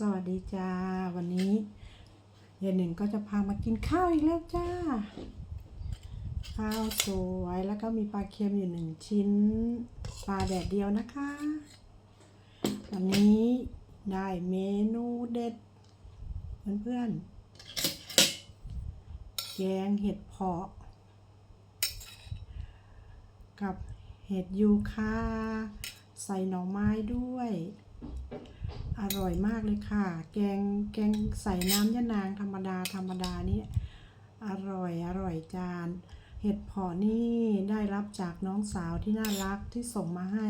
สวัสดีจ้า วันนี้ยายหนึ่งก็จะพามากินข้าวอีกแล้วจ้า ข้าวสวยแล้วก็มีปลาเค็มอยู่หนึ่งชิ้น ปลาแดดเดียวนะคะ วันนี้ได้เมนูเด็ดเพื่อนๆ แกงเห็ดเพาะ กับเห็ดยูคาใส่หน่อไม้ด้วย อร่อยมากเลยค่ะ แกงแกงใส่น้ำยะนางธรรมดาธรรมดานี่อร่อยอร่อยจาน เห็ดเพาะนี่ได้รับจากน้องสาวที่น่ารักที่ส่งมาให้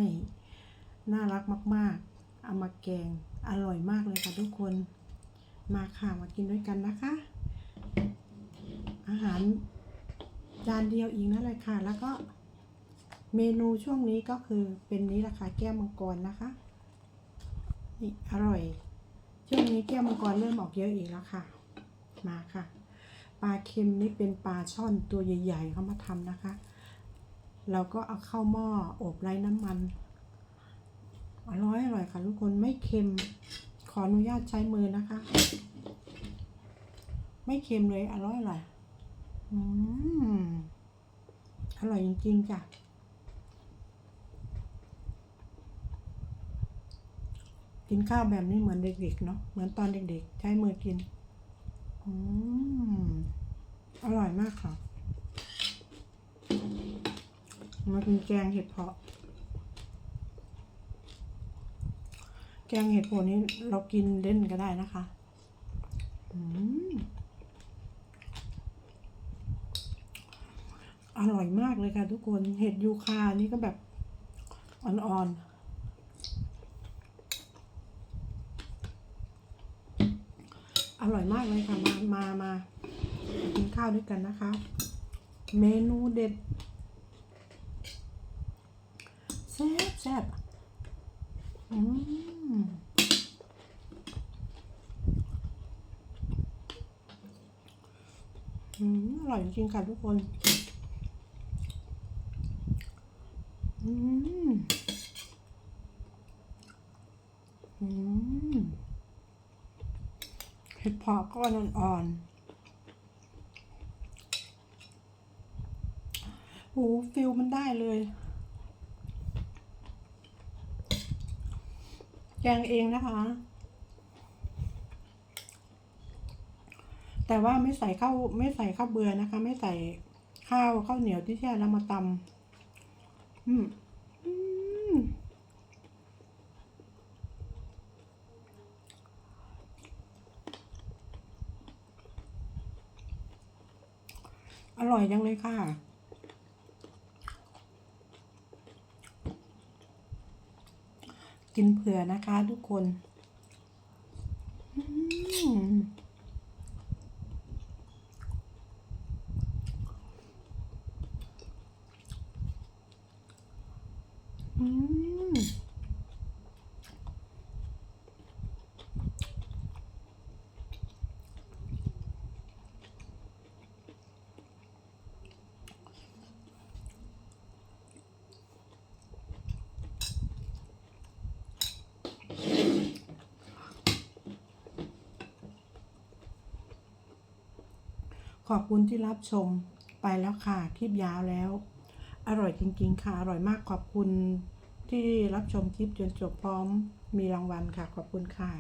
น่ารักมากๆเอามาแกงอร่อยมากเลยค่ะทุกคน มาค่ะมากินด้วยกันนะคะ อาหารจานเดียวอีกนั่นแหละค่ะ แล้วก็เมนูช่วงนี้ก็คือเป็นนี้ละค่ะแก้วมังกรนะคะ นี่อร่อย ช่วงนี้แก้วมังกรเริ่มออกเยอะอีกแล้วค่ะ มาค่ะ ปลาเค็มนี่เป็นปลาช่อนตัวใหญ่ ๆเขามาทำนะคะ เราก็เอาเข้าหม้ออบไร้น้ำมัน อร่อยอร่อยค่ะทุกคนไม่เค็ม ขออนุญาตใช้มือนะคะ ไม่เค็มเลยอร่อยอร่อยอืมอร่อยจริงๆจ้ะ กินข้าวแบบนี้เหมือนเด็กๆเนาะเหมือนตอนเด็กๆ ใช้มือกิน อืมอร่อยมากค่ะ มากินแกงเห็ดเพาะ แกงเห็ดโผนี้เรากินเล่นก็ได้นะคะ อืมอร่อยมากเลยค่ะทุกคน เห็ดยูคานี่ก็แบบอ่อนๆ อร่อยมากเลยค่ะ มามามากินข้าวด้วยกันนะคะ เมนูเด็ดแซ่บแซ่บอืมอืมอร่อยจริงๆค่ะทุกคน อืม อืม เห็ดเพาะก้อนอ่อนๆโหฟิลมันได้เลย แกงเองนะคะ แต่ว่าไม่ใส่ข้าวไม่ใส่ข้าวเบื่อนะคะ ไม่ใส่ข้าวข้าวเหนียวที่แช่แล้วมาตำอืม อืม อร่อยจังเลยค่ะ กินเผื่อนะคะทุกคนอืมอืม ขอบคุณที่รับชมไปแล้วค่ะคลิปยาวแล้ว อร่อยจริง ๆ ค่ะ อร่อยมากขอบคุณที่รับชมคลิปจนจบพร้อมมีรางวัลค่ะ ขอบคุณค่ะ